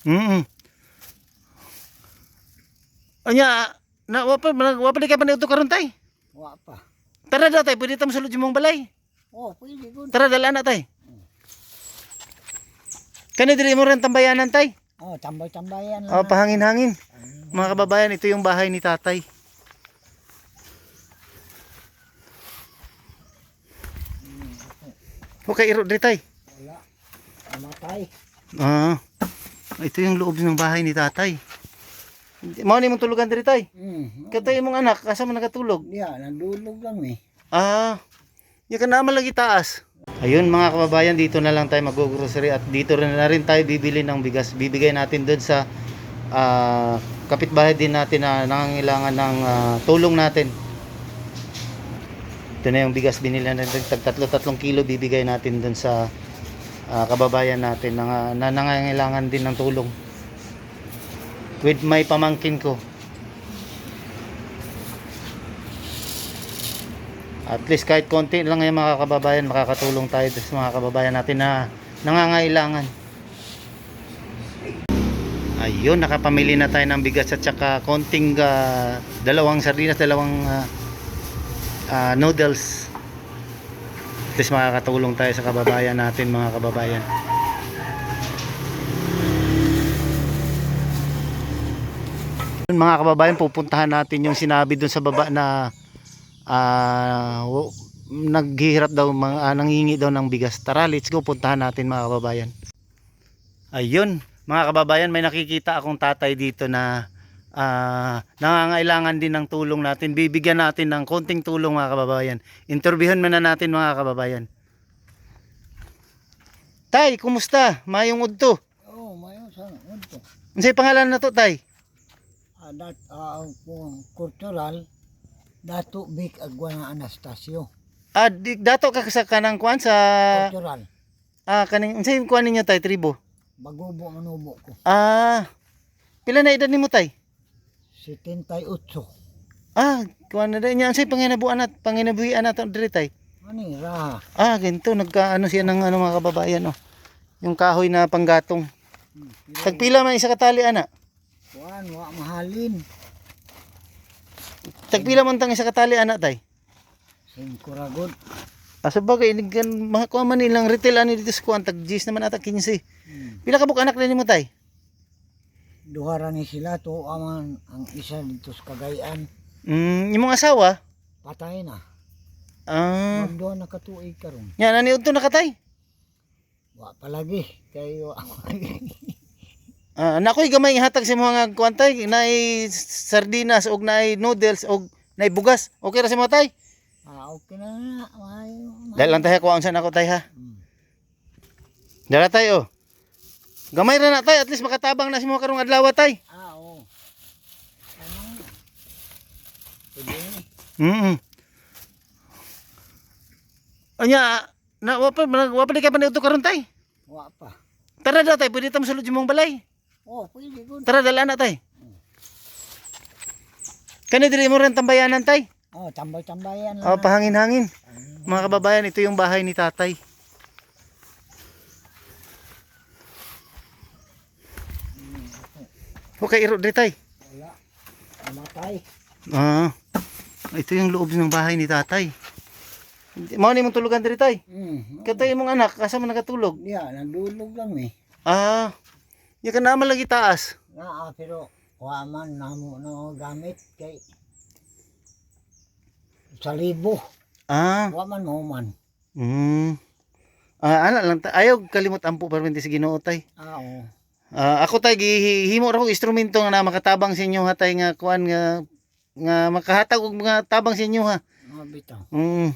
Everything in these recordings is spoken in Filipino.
Mm. Anya, na wapa wapa di ka pa niuto karon tay. Wa pa. Tara daw tay, pwede tam sulod mong balay. Oh, pwede good. Tara dala na tay. Kani diri mo rin tambayanan tay. Oh, tambay-tambayan Oh, lang. pahangin-hangin. Mga kababayan, ito yung bahay ni tatay. Okay, iro diri tay. Wala. Namatay. Ah. Ito yung loob ng bahay ni tatay. Mao ni mong tulugan diri tay. Hmm. Katay imong anak, asa man nakatulog? Diya, nandulog lang eh. Ah, yung ka naman lagi taas. Ayun mga kababayan, dito na lang tayo mag-grocery at dito rin na rin tayo bibili ng bigas. Bibigay natin doon sa ah, kapitbahay din natin na nangangailangan ng ah, tulong natin. Ito na yung bigas binili natin, tag tatlo tatlong kilo bibigay natin doon sa ah, kababayan natin na, na nangangailangan din ng tulong. With my pamangkin ko. At least kahit konti lang yung mga kababayan, makakatulong tayo sa mga kababayan natin na nangangailangan. Ayun, nakapamili na tayo ng bigas at saka konting ah, dalawang sardinas, dalawang ah, ah, noodles. Least makakatulong tayo sa kababayan natin mga kababayan. Mga kababayan, pupuntahan natin yung sinabi dun sa baba na wo- naghihirap daw mga ah, nangingi daw ng bigas. Tara, let's go puntahan natin mga kababayan. Ayun, mga kababayan, may nakikita akong tatay dito na ah, nangangailangan din ng tulong natin. Bibigyan natin ng konting tulong mga kababayan. Interviewin muna natin mga kababayan. Tay, kumusta? Mayong udto. Oh, mayo sa unto. Unsay pangalan na to, tay? Ah, dat ah, kung cultural Dato Big Agwana Anastasio. Ah, di, dato ka sa kanang kuan sa Cultural. ah kaning unsay kuan ninyo tay tribo? Bagubo manubo ko. Ah, pila na edad nimo tay? 78. Ah, kuan na niya unsay panginabuan at panginabuhian nato diri tay. Ani raha. Ah, ganito nagka ano siya ng ano mga kababayan oh. Yung kahoy na panggatong. Tagpila man isa katali ana. Kuan wa mahalin. Tagpila man tang isa katali ana tay. Singkuragod. Asa bagay nigkan mga kuan man nilang retail ani dito sa kuan tag naman ata 15. Hmm. Pila ka buk anak na nimo tay? Duhara ni sila to aman ang isa dito sa Cagayan. Mm, imong asawa? Patay na. Ah, Magduha na katuig karon. yan ani udto na katay. Wa palagi kayo Ah, nakoy gamay ihatag sa mga kuantay naay sardinas og naay noodles og naay bugas. Okay ra sa mga tay? Ah, okay na. Dahil lang tayo kung saan ako tay ha. Hmm. Dala tayo. Gamay ra na tay at least makatabang na si mga karong adlaw tay. Ah, oo. Ano? Pwede. Mm. Anya na wapa wapa di ka pa niuto karon tay. Wa pa. Tara daw tay, pwede tam sulod mong balay. Oh, pwede good. Tara dala na tay. Kani diri mo rin tambayanan tay. Oh, tambay-tambayan lang. Oh, pahangin-hangin. Mga kababayan, ito yung bahay ni tatay. Okay, iro diri tay. Wala. Namatay. Ah. Ito yung loob ng bahay ni tatay. Mao ni mong tulugan diri tay. Hmm. Katay imong anak, asa man nakatulog? Diya, nandulog lang eh. Ah. Yung ka naman lagi taas. Naa, pero wa man namo no gamit kay sa libo. Ah. Wa man mo man. Hmm. Ah, ana lang ta. Ayaw kalimot ampo permente sa Ginoo tay. Ah, oo. Ah, ako tay gihimo ra ko instrumento nga na makatabang sa inyo ha tay nga kuan nga nga makahatag og mga tabang sa inyo ha. Mga bitaw. Mm.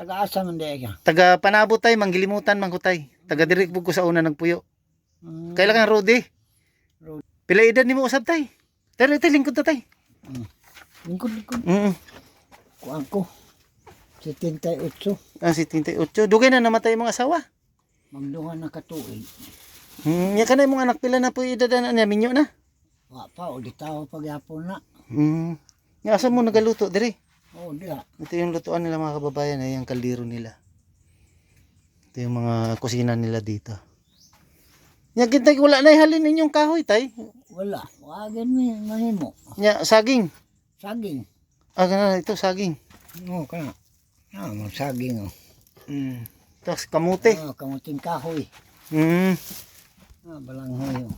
Taga-asa man di ka. Taga panabot tay manggilimutan man ko tay. Taga diri ko sa una nagpuyo. Hmm. Kailangan Rodi. Rodi. Pila edad nimo usab tay? Tay tay lingkod ta tay. Lingkod, lingkod. Mm. Kuan ko. 78. Ah, 78. Dugay na namatay mga asawa. Magduha na katuig. Hmm, ya kanay mong anak pila na po edad na niya minyo na. Wa pa, o di tao pagyapon na. Hmm. Nga asa mo nagaluto diri? Oh, diya. Ito yung lutuan nila mga kababayan, ay yung kaldero nila. Ito yung mga kusina nila dito. Nya kintay wala na ihalin inyong kahoy tay. Wala. Wagan mi mahimo. Nya saging. Saging. Ah kana ito saging. Oo, kana. Ah, saging oh. Mm. Tapos kamote. Ah, kamuting kahoy. Mm. Ah, balanghoy oh.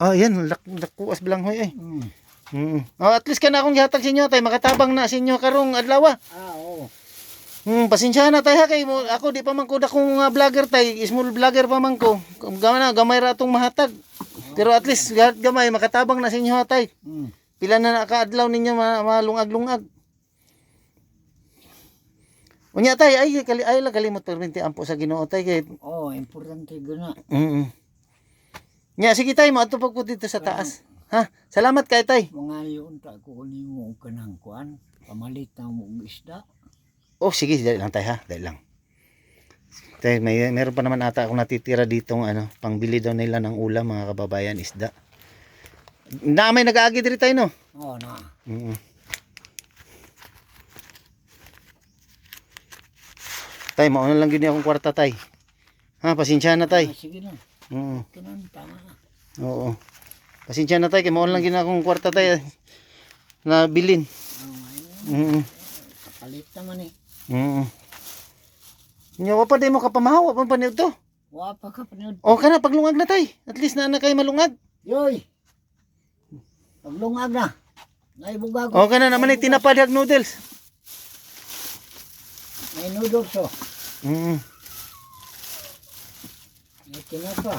Ah, yan lak lakuas bilanghoy eh. Mm. Mm. Oh, at least kana akong gihatag sa inyo tay makatabang na sa inyo karong adlaw. ah. Ah, oo. Hmm, pasensya na tay ha kay mo ako di pa man ko dakong uh, vlogger tay, small vlogger pa man ko. Gamay na gamay ra tong mahatag. Pero at least gamay makatabang na sa inyo ha, tay. Mm. Pila na nakaadlaw ninyo ma- malungag-lungag. Unya tay ay kali ay lang kalimot perminti ampo sa Ginoo tay kay. Oh, importante guna. Mm. Nya sige tay mo adto pag po dito sa taas. Ha? Salamat kay tay. Mga yun ta ko ni mo kanang kuan. Pamalit na mo isda. Oh sige, dali lang tay ha, dali lang. Tay, may meron pa naman ata akong natitira dito ano, pangbili daw nila ng ulam mga kababayan isda. Na may nag-aagi diri tayo no. Oh, na. Mm. Tay, mauna lang gini akong kwarta tay. Ha, pasensya na tay. Ah, sige. Mm. Kanan tama na. Oo. Pasensya na tay, kay mauna lang gini akong kwarta tay na bilin. Mm. ayun. Kapalit naman eh. Mm. Nya wa pa di mo kapamahaw, wa pa pa to. Wa pa ka panood. O ka na, paglungag na tay. At least na na kayo malungag. Yoy. Paglungag na. Naibugag. O ka na naman ay tinapad hag noodles. May noodles oh. Mm. Dala na.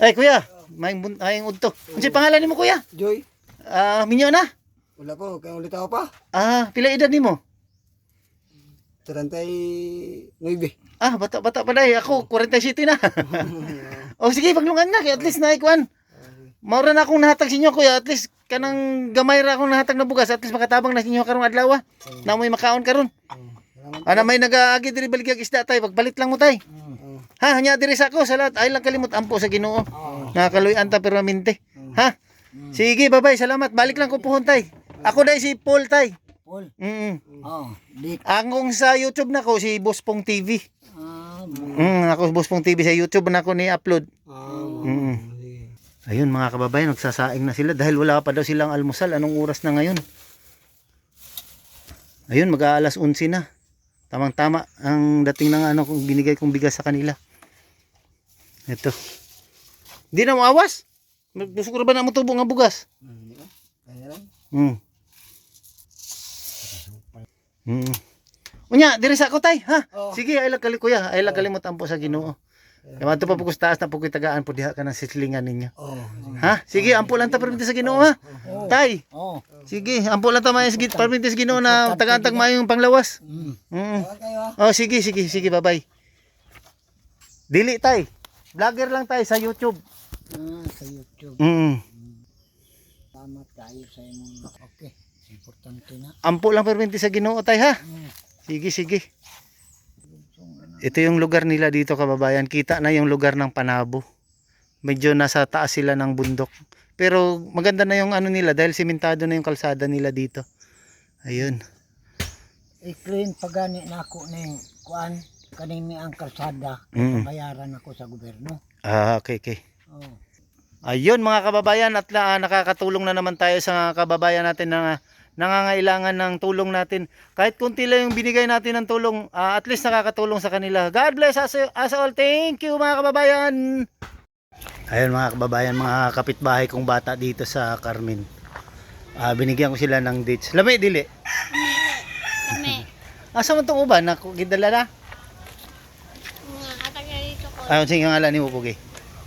Ay kuya, may ay udto. Ano pangalan nimo kuya? Joy, Ah, minyo na. wala ko, kaya ulit ako pa. Ah, pila edad nimo? 39. Ah, bata bata pa dai. Ako 47 na. o sige, paglungag na kay at least na ikuan. Maura na akong nahatag sa inyo kuya, at least kanang gamay ra akong nahatag na bugas, at least makatabang na sa inyo karong adlaw. ah. Na mo'y makaon karon. Salamat. Ana may nagaagi diri baligag isda tay, pagbalit lang mo tay. Oo. Ha, hanya diri sa ako salat. Ay lang kalimot ampo sa Ginoo. Nakakaluyan ta permanente. Ha? Sige, bye-bye. Salamat. Balik lang ko puhon tay. Ako dai si Paul tay. Paul. Mm. Oh, dik. Angong sa YouTube na ko si Bospong TV. Ah, Mm, ako si Bospong TV sa YouTube na ko ni upload. Ah, Mm. sige. Ayun mga kababayan, nagsasaing na sila dahil wala pa daw silang almusal. Anong oras na ngayon? Ayun, mag-aalas 11 na. Tamang-tama ang dating ng ano kung binigay kong bigas sa kanila. Ito. Di na mo awas? Gusto ko ba na mo tubo nga bugas? Hmm, di ba? Kaya lang. Hmm. Hmm. Unya, diri sa ako tay, ha? Oh. Sige, ay lang kali kuya, ay lang kalimutan po sa Ginoo. Kaya man pa pugos taas na pugos tagaan po diha ka ng sislingan ninyo. Oh. Ha? Sige, ampo lang ta perminti sa Ginoo ha. Tay, oh. sige, ampo lang ta may sige perminti sa Ginoo na tagaan-tag mayong panglawas. Mm. Mm. Oh, sige, sige, sige, bye-bye. Dili tay. Vlogger lang tay sa YouTube. Ah, sa YouTube. Mm. Tama tayo sa imong okay. Importante na. Ampo lang perminti sa Ginoo tay ha. Sige, sige. Ito yung lugar nila dito kababayan. Kita na yung lugar ng Panabo. Medyo nasa taas sila ng bundok. Pero maganda na yung ano nila dahil simentado na yung kalsada nila dito. Ayun. I-clean pagani na ako ng kuan kanimi ang kalsada. Mm. Bayaran ako sa gobyerno. Ah, okay, okay. Oh. Ayun mga kababayan at na, nakakatulong na naman tayo sa kababayan natin na nangangailangan ng tulong natin. Kahit kunti lang yung binigay natin ng tulong, ah, at least nakakatulong sa kanila. God bless us, us all. Thank you mga kababayan. Ayun mga kababayan, mga kapitbahay kong bata dito sa Carmen. Ah, binigyan ko sila ng dates. Lami, dili. Kami. Asa man itong uban? Naku, gidala na? Ayun, sige nga ni mo, Pugi.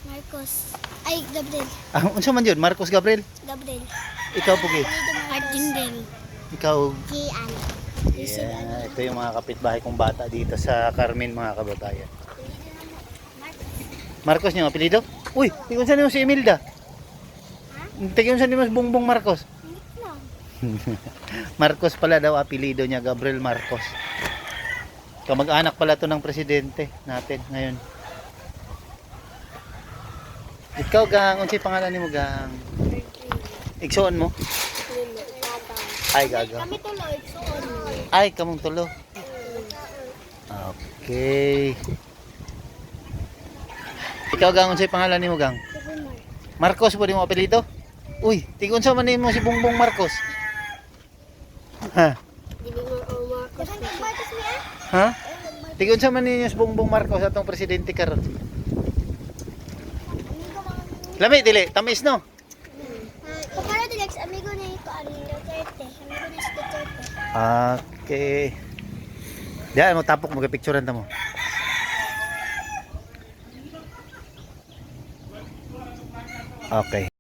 Marcos. Ay, Gabriel. Ah, unsa man yun? Marcos Gabriel? Gabriel. Ikaw, Pugi. Martindale. Ikaw, Kian. Yeah, ito yung mga kapitbahay kong bata dito sa Carmen mga kababayan. Marcos niyo apelyido? Uy, tingnan sa niyo si Imelda. Tingnan sa niyo si Bongbong Marcos. Marcos pala daw apelyido niya, Gabriel Marcos. Kamag-anak pala to ng presidente natin ngayon. Ikaw gang, unsay pangalan nimo gang? Igsoon mo? Ay gaga. Kami tuloy. Soon. Ay, kamong tulo. Okay. Ikaw gang unsay pangalan nimo gang? Marcos po di mo apelyido? Uy, tigun sa man mo si Bongbong Marcos. Ha? Ha? Tigun sa man ninyo si Bongbong Marcos atong presidente karon. Lami dili, tamis no. Okay. Diyan mo tapok mo picturean ta mo. Okay.